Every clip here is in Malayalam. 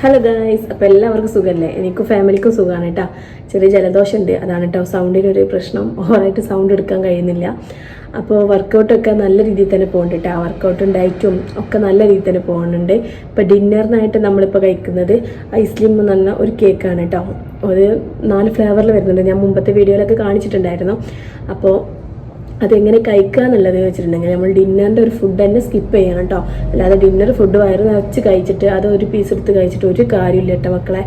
ഹലോ ഗായ്സ് അപ്പം എല്ലാവർക്കും സുഖമല്ലേ എനിക്കും ഫാമിലിക്കും സുഖമാണ് കേട്ടോ. ചെറിയ ജലദോഷം ഉണ്ട് അതാണ് കേട്ടോ സൗണ്ടിന്റെ ഒരു പ്രശ്നം. ഓവറായിട്ട് സൗണ്ട് എടുക്കാൻ കഴിയുന്നില്ല. അപ്പോൾ വർക്കൗട്ടൊക്കെ നല്ല രീതിയിൽ തന്നെ പോകുന്നുണ്ട് കേട്ടോ. വർക്കൗട്ടും ഡയറ്റും ഒക്കെ നല്ല രീതിയിൽ തന്നെ പോകുന്നുണ്ട് ഇപ്പോൾ ഡിന്നറിനായിട്ട് നമ്മളിപ്പോൾ കഴിക്കുന്നത് ഐസ്ലിം പറഞ്ഞ ഒരു കേക്കാണ് കേട്ടോ. ഒരു നാല് ഫ്ലേവറിൽ വരുന്നുണ്ട്. ഞാൻ മുമ്പത്തെ വീഡിയോയിലൊക്കെ കാണിച്ചിട്ടുണ്ടായിരുന്നു. അപ്പോൾ അതെങ്ങനെ കഴിക്കുക എന്നുള്ളത് വെച്ചിട്ടുണ്ടെങ്കിൽ നമ്മൾ ഡിന്നറിന്റെ ഒരു ഫുഡ് തന്നെ സ്കിപ്പ് ചെയ്യണം കേട്ടോ. അല്ലാതെ ഡിന്നർ ഫുഡ് വയറ് നിറച്ച് കഴിച്ചിട്ട് അത് ഒരു പീസ് എടുത്ത് കഴിച്ചിട്ട് ഒരു കാര്യമില്ല കേട്ടോ മക്കളെ.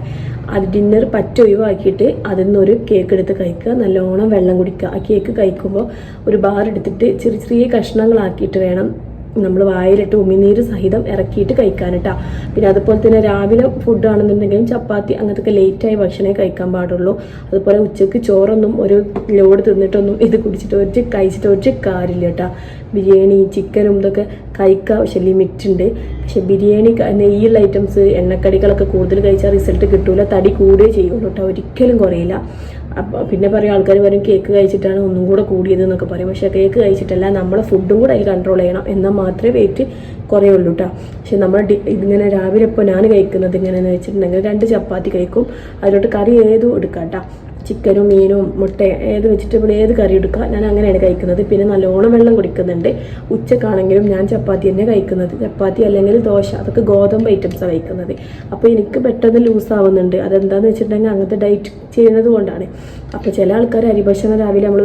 അത് ഡിന്നർ പറ്റ ഒഴിവാക്കിയിട്ട് അതിൽ നിന്ന് ഒരു കേക്ക് എടുത്ത് കഴിക്കുക നല്ലോണം വെള്ളം കുടിക്കുക. ആ കേക്ക് കഴിക്കുമ്പോൾ ഒരു ബാർ എടുത്തിട്ട് ചെറിയ ചെറിയ കഷ്ണങ്ങളാക്കിയിട്ട് വേണം നമ്മൾ വായിലിട്ട് ഉമിനീര് സഹിതം ഇറക്കിയിട്ട് കഴിക്കാൻ കേട്ടോ പിന്നെ അതുപോലെ തന്നെ രാവിലെ ഫുഡ് ആണെന്നുണ്ടെങ്കിലും ചപ്പാത്തി അങ്ങനത്തെ ലേറ്റായി ഭക്ഷണമേ കഴിക്കാൻ പാടുള്ളൂ. അതുപോലെ ഉച്ചയ്ക്ക് ചോറൊന്നും ഒരു ലോഡ് തിന്നിട്ടൊന്നും ഇത് കുടിച്ചിട്ട് ഒരു കഴിച്ചിട്ട് ഒരു കാര്യമില്ല കേട്ടോ. ബിരിയാണി ചിക്കനും ഇതൊക്കെ കഴിക്കാൻ പക്ഷെ ലിമിറ്റ് ഉണ്ട് പക്ഷെ ബിരിയാണി നെയ്യുള്ള ഐറ്റംസ് എണ്ണക്കടികളൊക്കെ കൂടുതൽ കഴിച്ചാൽ റിസൾട്ട് കിട്ടൂല. തടി കൂടുകയേ ചെയ്യുള്ളൂ കേട്ടോ ഒരിക്കലും കുറയില്ല. പിന്നെ പറയും ആൾക്കാർ പറയും കേക്ക് കഴിച്ചിട്ടാണ് ഒന്നും കൂടെ കൂടിയത് എന്നൊക്കെ പറയും. പക്ഷേ കേക്ക് കഴിച്ചിട്ടല്ല നമ്മളെ ഫുഡും കൂടെ അതിൽ കൺട്രോൾ ചെയ്യണം. എന്നാൽ മാത്രമേ വെയിറ്റ് കുറയുള്ളൂ കേട്ടോ പക്ഷെ നമ്മൾ ഇങ്ങനെ രാവിലെ ഇപ്പോൾ ഞാൻ കഴിക്കുന്നത് ഇങ്ങനെയെന്ന് വെച്ചിട്ടുണ്ടെങ്കിൽ രണ്ട് ചപ്പാത്തി കഴിക്കും. അതിലോട്ട് കറി ഏതും എടുക്കാം കേട്ടോ ചിക്കനും മീനും മുട്ട ഏത് വെജിറ്റബിൾ ഏത് കറി എടുക്കുക ഞാൻ അങ്ങനെയാണ് കഴിക്കുന്നത്. പിന്നെ നല്ലോണം വെള്ളം കുടിക്കുന്നുണ്ട്. ഉച്ചക്കാണെങ്കിലും ഞാൻ ചപ്പാത്തി തന്നെ കഴിക്കുന്നത്. ചപ്പാത്തി അല്ലെങ്കിൽ ദോശ അതൊക്കെ ഗോതമ്പ് ഐറ്റംസാണ് കഴിക്കുന്നത്. അപ്പോൾ എനിക്ക് പെട്ടെന്ന് ലൂസ് ആവുന്നുണ്ട്. അതെന്താന്ന് വെച്ചിട്ടുണ്ടെങ്കിൽ അങ്ങനത്തെ ഡയറ്റ് ചെയ്യുന്നത് കൊണ്ടാണ്. അപ്പോൾ ചില ആൾക്കാർ അരിഭക്ഷണം രാവിലെ നമ്മൾ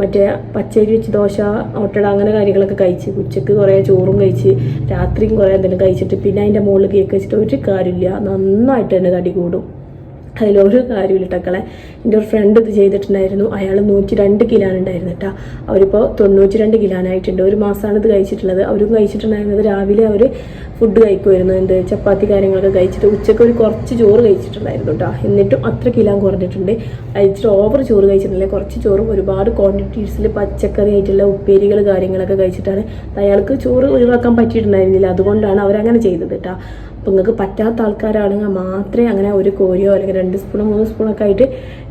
മറ്റേ പച്ചരി വെച്ച് ദോശ ഓട്ടട അങ്ങനെ കാര്യങ്ങളൊക്കെ കഴിച്ച് ഉച്ചയ്ക്ക് കുറേ ചോറും കഴിച്ച് രാത്രിയും കുറേ എന്തെങ്കിലും കഴിച്ചിട്ട് പിന്നെ അതിന്റെ മുകളിൽ കേക്ക് വെച്ചിട്ട് ഒരു കാര്യമില്ല. നന്നായിട്ട് തന്നെ തടി കൂടും. അതിലൊരു കാര്യമില്ല ടക്കളെ എന്റെ ഒരു ഫ്രണ്ട് ഇത് ചെയ്തിട്ടുണ്ടായിരുന്നു. അയാൾ നൂറ്റി രണ്ട് കിലാണ് ഉണ്ടായിരുന്നു കേട്ടോ അവരിപ്പോൾ തൊണ്ണൂറ്റി രണ്ട് കിലാനായിട്ടുണ്ട് ഒരു മാസമാണ് ഇത് കഴിച്ചിട്ടുള്ളത്. അവരും കഴിച്ചിട്ടുണ്ടായിരുന്നത് രാവിലെ അവർ ഫുഡ് കഴിക്കുമായിരുന്നു എന്ത് ചപ്പാത്തി കാര്യങ്ങളൊക്കെ കഴിച്ചിട്ട് ഉച്ചയ്ക്ക് ഒരു കുറച്ച് ചോറ് കഴിച്ചിട്ടുണ്ടായിരുന്നു കേട്ടോ എന്നിട്ടും അത്ര കിലാൻ കുറഞ്ഞിട്ടുണ്ട്. അയച്ചിട്ട് ഓവർ ചോറ് കഴിച്ചിട്ടില്ല കുറച്ച് ചോറും ഒരുപാട് ക്വാണ്ടിറ്റീസിൽ പച്ചക്കറി ആയിട്ടുള്ള ഉപ്പേരികൾ കാര്യങ്ങളൊക്കെ കഴിച്ചിട്ടാണ് അയാൾക്ക് ചോറ് ഒഴിവാക്കാൻ പറ്റിയിട്ടുണ്ടായിരുന്നില്ല. അതുകൊണ്ടാണ് അവരങ്ങനെ ചെയ്തത് കേട്ടോ അപ്പോൾ നിങ്ങൾക്ക് പറ്റാത്ത ആൾക്കാരാണെങ്കിൽ മാത്രമേ അങ്ങനെ ഒരു കോരിയോ അല്ലെങ്കിൽ രണ്ട് സ്പൂണോ മൂന്ന് സ്പൂണൊക്കെ ആയിട്ട്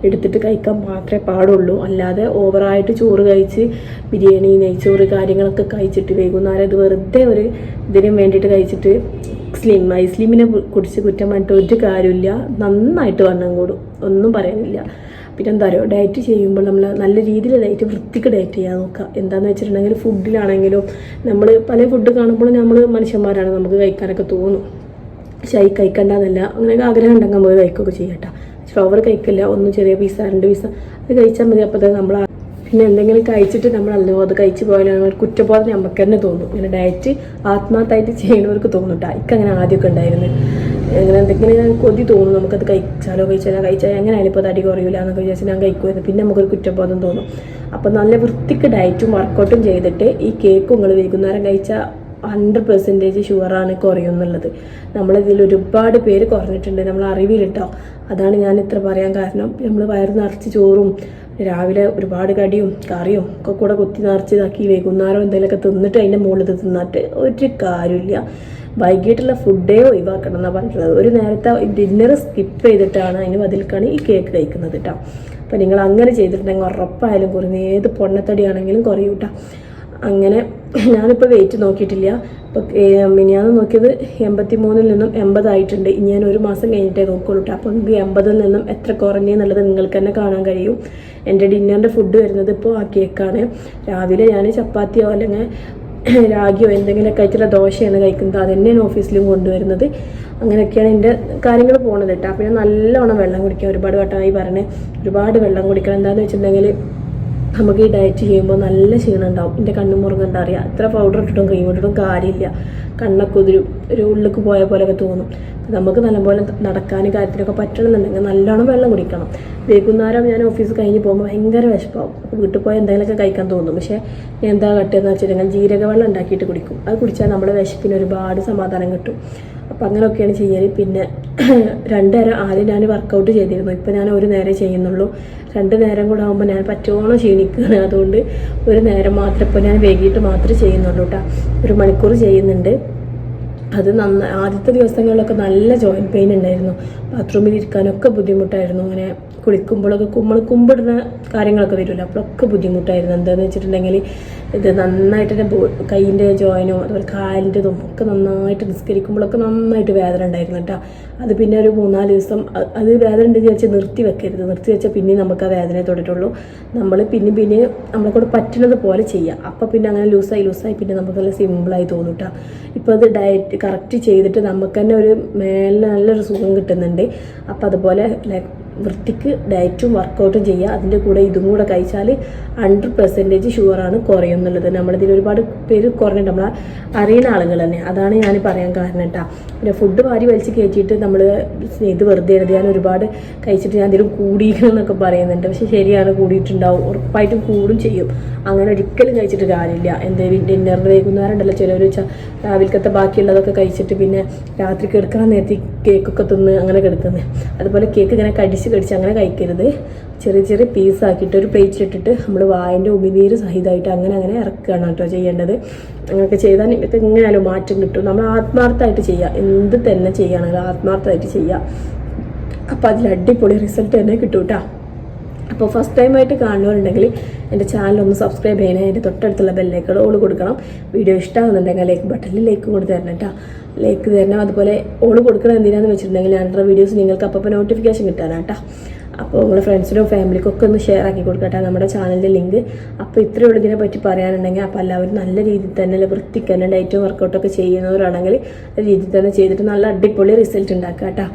എടുത്തിട്ട് കഴിക്കാൻ മാത്രമേ പാടുള്ളൂ. അല്ലാതെ ഓവറായിട്ട് ചോറ് കഴിച്ച് ബിരിയാണി നെയ്ച്ചോറ് കാര്യങ്ങളൊക്കെ കഴിച്ചിട്ട് വൈകുന്നേരം ഇത് വെറുതെ ഒരു ഇതിനും വേണ്ടിയിട്ട് കഴിച്ചിട്ട് സ്ലിം ഐ സ്ലിമിനെ കുറിച്ച് കുറ്റം പറഞ്ഞിട്ട് ഒരു കാര്യമില്ല നന്നായിട്ട് വണ്ണം കൂടും. ഒന്നും പറയാനില്ല. പിന്നെ എന്താ പറയുക ഡയറ്റ് ചെയ്യുമ്പോൾ നമ്മൾ നല്ല രീതിയിൽ ഡയറ്റ് വൃത്തിക്ക് ഡയറ്റ് ചെയ്യാൻ നോക്കുക. എന്താണെന്ന് വെച്ചിട്ടുണ്ടെങ്കിൽ ഫുഡിലാണെങ്കിലും നമ്മൾ പല ഫുഡ് കാണുമ്പോൾ നമ്മൾ മനുഷ്യന്മാരാണ് നമുക്ക് കഴിക്കാനൊക്കെ തോന്നും. പക്ഷെ കഴിക്കണ്ട കഴിക്കണ്ടെന്നല്ല അങ്ങനെ ആഗ്രഹം ഉണ്ടെങ്കിൽ നമ്മൾ കഴിക്കുകയൊക്കെ ചെയ്യട്ടോ ഫ്ലവർ കഴിക്കില്ല. ഒന്ന് ചെറിയ പീസ രണ്ട് പീസ അത് കഴിച്ചാൽ മതി. അപ്പോൾ നമ്മൾ പിന്നെ എന്തെങ്കിലും കഴിച്ചിട്ട് നമ്മൾ അല്ലോ അത് കഴിച്ചു പോയാലും ഒരു കുറ്റബോധം നമുക്ക് തന്നെ തോന്നും. ഇങ്ങനെ ഡയറ്റ് ആത്മാർത്ഥമായിട്ട് ചെയ്യണവർക്ക് തോന്നും കേട്ടോ. ഇക്കങ്ങനെ ആദ്യമൊക്കെ ഉണ്ടായിരുന്നു. അങ്ങനെ എന്തെങ്കിലും കൊതി തോന്നും. നമുക്കത് കഴിച്ചാലോ കഴിച്ചാലോ കഴിച്ചാൽ എങ്ങനെയായാലും ഇപ്പോൾ തടി കുറയില്ല എന്നൊക്കെ വിചാരിച്ചാൽ ഞാൻ കഴിക്കുമായിരുന്നു പിന്നെ നമുക്കൊരു കുറ്റബോധം തോന്നും. അപ്പോൾ നല്ല വൃത്തിക്ക് ഡയറ്റും വർക്കൗട്ടും ചെയ്തിട്ട് ഈ കേക്ക് നിങ്ങൾ വൈകുന്നേരം കഴിച്ചാൽ ഹൺഡ്രഡ് പെർസെന്റേജ് ഷുവറാണ് കുറയും എന്നുള്ളത് നമ്മളിതിൽ ഒരുപാട് പേര് കുറഞ്ഞിട്ടുണ്ട്. നമ്മൾ അറിവിലിട്ടോ. അതാണ് ഞാൻ ഇത്ര പറയാൻ കാരണം. നമ്മൾ വയറ് നിറച്ച് ചോറും രാവിലെ ഒരുപാട് കടിയും കറിയും ഒക്കെ കൂടെ കുത്തി നിറച്ച് ഇതാക്കി വൈകുന്നേരം എന്തെങ്കിലുമൊക്കെ തിന്നിട്ട് അതിന്റെ മുകളിൽ തിന്നിട്ട് ഒരു കാര്യമില്ല വൈകിട്ടുള്ള ഫുഡേ ഒഴിവാക്കണം എന്നാണ് പറഞ്ഞിട്ടുള്ളത്. ഒരു നേരത്തെ ഡിന്നർ സ്കിപ്പ് ചെയ്തിട്ടാണ് അതിന് ബദൽക്കാണ് ഈ കേക്ക് കഴിക്കുന്നത് കേട്ടോ അപ്പം നിങ്ങൾ അങ്ങനെ ചെയ്തിട്ടുണ്ടെങ്കിൽ ഉറപ്പായാലും കുറയും ഏത് പൊണ്ണത്തടിയാണെങ്കിലും കുറയും കേട്ടോ അങ്ങനെ ഞാനിപ്പോൾ വെയിറ്റ് നോക്കിയിട്ടില്ല. ഇപ്പോൾ മിനിയാന്ന് നോക്കിയത് എൺപത്തി മൂന്നിൽ നിന്നും എൺപതായിട്ടുണ്ട്. ഇനി ഞാൻ ഒരു മാസം കഴിഞ്ഞിട്ടേ നോക്കുള്ളൂ അപ്പോൾ നിങ്ങൾക്ക് എൺപതിൽ നിന്നും എത്ര കുറഞ്ഞു എന്നുള്ളത് നിങ്ങൾക്ക് തന്നെ കാണാൻ കഴിയും. എന്റെ ഡിന്നറിന്റെ ഫുഡ് വരുന്നത് ഇപ്പോൾ ആ കേക്കാണ് രാവിലെ ഞാൻ ചപ്പാത്തിയോ അല്ലെങ്കിൽ രാഗിയോ എന്തെങ്കിലുമൊക്കെ ആയിട്ടുള്ള ദോശയാണ് കഴിക്കുന്നത്. അത് തന്നെയാണ് ഓഫീസിലും കൊണ്ടുവരുന്നത്. അങ്ങനെയൊക്കെയാണ് എന്റെ കാര്യങ്ങൾ പോകുന്നത് കേട്ടോ അപ്പോൾ ഞാൻ നല്ലോണം വെള്ളം കുടിക്കുക ഒരുപാട് വട്ടമായി പറഞ്ഞ് ഒരുപാട് വെള്ളം കുടിക്കണം. എന്താണെന്ന് വെച്ചിട്ടുണ്ടെങ്കിൽ നമുക്ക് ഈ ഡയറ്റ് ചെയ്യുമ്പോൾ നല്ല ക്ഷീണം ഉണ്ടാവും. എന്റെ കണ്ണും മുറുങ്ങണ്ട അറിയാം എത്ര പൗഡർ ഇട്ടിട്ടും ക്രീം ഇട്ടിട്ടും കാര്യമില്ല. കണ്ണൊക്കെ ഉതിരും ഒരു ഉള്ളിലേക്ക് പോയ പോലെയൊക്കെ തോന്നും. നമുക്ക് നല്ലപോലെ നടക്കാനും കാര്യത്തിനൊക്കെ പറ്റണമെന്നുണ്ടെങ്കിൽ നല്ലോണം വെള്ളം കുടിക്കണം. വൈകുന്നേരം ഞാൻ ഓഫീസ് കഴിഞ്ഞ് പോകുമ്പോൾ ഭയങ്കര വിശപ്പാവും. വീട്ടിൽ പോയി എന്തെങ്കിലുമൊക്കെ കഴിക്കാൻ തോന്നും. പക്ഷേ ഞാൻ എന്താ കട്ടിയെന്ന് വെച്ചിട്ടുണ്ടെങ്കിൽ ജീരക വെള്ളം ഉണ്ടാക്കിയിട്ട് കുടിക്കും. അത് കുടിച്ചാൽ നമ്മുടെ വിശപ്പിന് ഒരുപാട് സമാധാനം കിട്ടും. അപ്പം അങ്ങനെയൊക്കെയാണ് ചെയ്യൽ പിന്നെ രണ്ട് നേരം ആദ്യം ഞാൻ വർക്കൗട്ട് ചെയ്തിരുന്നു. ഇപ്പം ഞാൻ ഒരു നേരം ചെയ്യുന്നുള്ളൂ. രണ്ട് നേരം കൂടെ ആകുമ്പോൾ ഞാൻ പറ്റോണം ക്ഷീണിക്കുകയാണ് അതുകൊണ്ട് ഒരു നേരം മാത്രം ഇപ്പോൾ ഞാൻ വൈകിട്ട് മാത്രമേ ചെയ്യുന്നുള്ളൂ കേട്ടോ ഒരു മണിക്കൂർ ചെയ്യുന്നുണ്ട്. അത് നന്ന ആദ്യത്തെ ദിവസങ്ങളിലൊക്കെ നല്ല ജോയിന്റ് പെയിൻ ഉണ്ടായിരുന്നു. ബാത്റൂമിൽ ഇരിക്കാനൊക്കെ ബുദ്ധിമുട്ടായിരുന്നു. അങ്ങനെ കുളിക്കുമ്പോഴൊക്കെ നമ്മൾ കുമ്പിടുന്ന കാര്യങ്ങളൊക്കെ വരുമല്ലോ അപ്പോഴൊക്കെ ബുദ്ധിമുട്ടായിരുന്നു. എന്താണെന്ന് വെച്ചിട്ടുണ്ടെങ്കിൽ ഇത് നന്നായിട്ട് എന്റെ കൈയിന്റെ ജോയിനും അതുപോലെ കാലിന്റെതും ഒക്കെ നന്നായിട്ട് നിസ്കരിക്കുമ്പോഴൊക്കെ നന്നായിട്ട് വേദന ഉണ്ടായിരുന്നു കേട്ടോ. അത് പിന്നെ ഒരു മൂന്നാൽ ദിവസം അത് വേദന ഉണ്ടെന്ന് വിചാരിച്ച് നിർത്തി വെക്കരുത്. നിർത്തി വെച്ചാൽ പിന്നെ നമുക്ക് ആ വേദനയെ തൊട്ടിട്ടുള്ളൂ നമ്മൾ പിന്നെ പിന്നെ നമ്മളെ കൂടെ പറ്റുന്നത് പോലെ ചെയ്യാം. അപ്പോൾ പിന്നെ അങ്ങനെ ലൂസായി ലൂസായി പിന്നെ നമുക്ക് നല്ല സിമ്പിളായി തോന്നും കേട്ടോ. ഇപ്പോൾ അത് ഡയറ്റ് കറക്റ്റ് ചെയ്തിട്ട് നമുക്ക് തന്നെ ഒരു മേലെ നല്ലൊരു സുഖം കിട്ടുന്നുണ്ട്. അപ്പോൾ അതുപോലെ ലൈക്ക് വൃത്തിക്ക് ഡയറ്റും വർക്കൗട്ടും ചെയ്യുക അതിന്റെ കൂടെ ഇതും കൂടെ കഴിച്ചാൽ ഹൺഡ്രഡ് പെർസെന്റേജ് ഷുവറാണ് കുറയും എന്നുള്ളത് നമ്മളിതിൽ ഒരുപാട് പേര് കുറഞ്ഞിട്ട് നമ്മൾ അറിയുന്ന ആളുകൾ തന്നെ. അതാണ് ഞാൻ പറയാൻ കാരണം കേട്ടോ. പിന്നെ ഫുഡ് വാരി വലിച്ച് കയറ്റിയിട്ട് നമ്മൾ ഇത് വെറുതെ എഴുതി ഞാൻ ഒരുപാട് കഴിച്ചിട്ട് ഞാൻ എന്തെങ്കിലും കൂടിയിരിക്കണം എന്നൊക്കെ പറയുന്നുണ്ട്. പക്ഷെ ശരിയാണ് കൂടിയിട്ടുണ്ടാവും. ഉറപ്പായിട്ടും കൂടും ചെയ്യും. അങ്ങനെ ഒരിക്കലും കഴിച്ചിട്ട് കാര്യമില്ല. എന്തെങ്കിലും ഡിന്നറിന് വൈകുന്നേരം ഉണ്ടല്ലോ ചിലവർ രാവിലത്തെ ബാക്കിയുള്ളതൊക്കെ കഴിച്ചിട്ട് പിന്നെ രാത്രി കിടക്കാൻ നേരത്തെ കേക്കൊക്കെ തിന്ന് അങ്ങനെ കിടക്കുന്നത് അതുപോലെ കേക്ക് ഇങ്ങനെ കടിച്ച് കടിച്ച് അങ്ങനെ കഴിക്കരുത്. ചെറിയ ചെറിയ പീസ് ആക്കിയിട്ട് ഒരു പ്ലേറ്റിലിട്ടിട്ട് നമ്മൾ വായന്റെ ഉമിനീര് സഹിതമായിട്ട് അങ്ങനെ അങ്ങനെ ഇറക്കുകയാണ് കേട്ടോ ചെയ്യേണ്ടത്. അങ്ങനെയൊക്കെ ചെയ്താൽ ഇപ്പം എങ്ങനെയാലും മാറ്റം കിട്ടും. നമ്മൾ ആത്മാർത്ഥമായിട്ട് ചെയ്യുക എന്ത് തന്നെ ചെയ്യുകയാണെങ്കിലും ആത്മാർത്ഥമായിട്ട് ചെയ്യുക അപ്പോൾ അതിൽ അടിപൊളി റിസൾട്ട് തന്നെ കിട്ടും കേട്ടോ. അപ്പോൾ ഫസ്റ്റ് ടൈമായിട്ട് കാണുന്നുണ്ടെങ്കിൽ എന്റെ ചാനൽ ഒന്ന് സബ്സ്ക്രൈബ് ചെയ്യണേ അതിന്റെ തൊട്ടടുത്തുള്ള ബെല്ലേക്കൾ ഓൾ കൊടുക്കണം. വീഡിയോ ഇഷ്ടമാകുന്നുണ്ടെങ്കിൽ ലൈക്ക് ബട്ടണിൽ ലൈക്ക് കൊടുത്ത് തരണം കേട്ടോ ലൈക്ക് തരണം. അതുപോലെ ഓൾ കൊടുക്കണം എന്തിനാന്ന് വെച്ചിട്ടുണ്ടെങ്കിൽ അണ്ടർ വീഡിയോസ് നിങ്ങൾക്ക് അപ്പോൾ നോട്ടിഫിക്കേഷൻ കിട്ടാനാണ് കേട്ടോ അപ്പോൾ നിങ്ങളുടെ ഫ്രണ്ട്സിനും ഫാമിലിക്കും ഒക്കെ ഒന്ന് ഷെയർ ആക്കി കൊടുക്കട്ടെ. നമ്മുടെ ചാനലിന്റെ ലിങ്ക് അപ്പോൾ ഇത്രയേ ഉള്ളൂ ഇതിനെ പറ്റി പറയാനുണ്ടെങ്കിൽ അപ്പോൾ എല്ലാവരും നല്ല രീതിയിൽ തന്നെ വൃത്തിക്ക് തന്നെ ഡയറ്റും വർക്കൗട്ടൊക്കെ ചെയ്യുന്നവരാണെങ്കിൽ രീതിയിൽ തന്നെ ചെയ്തിട്ട് നല്ല അടിപൊളി റിസൾട്ട് ഉണ്ടാക്കുക കേട്ടോ.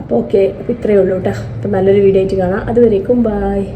അപ്പോൾ ഓക്കെ അപ്പോൾ ഇത്രയേ ഉള്ളൂ കേട്ടോ. അപ്പോൾ നല്ലൊരു വീഡിയോ ആയിട്ട് കാണാം. അതുവരേക്കും ബായ്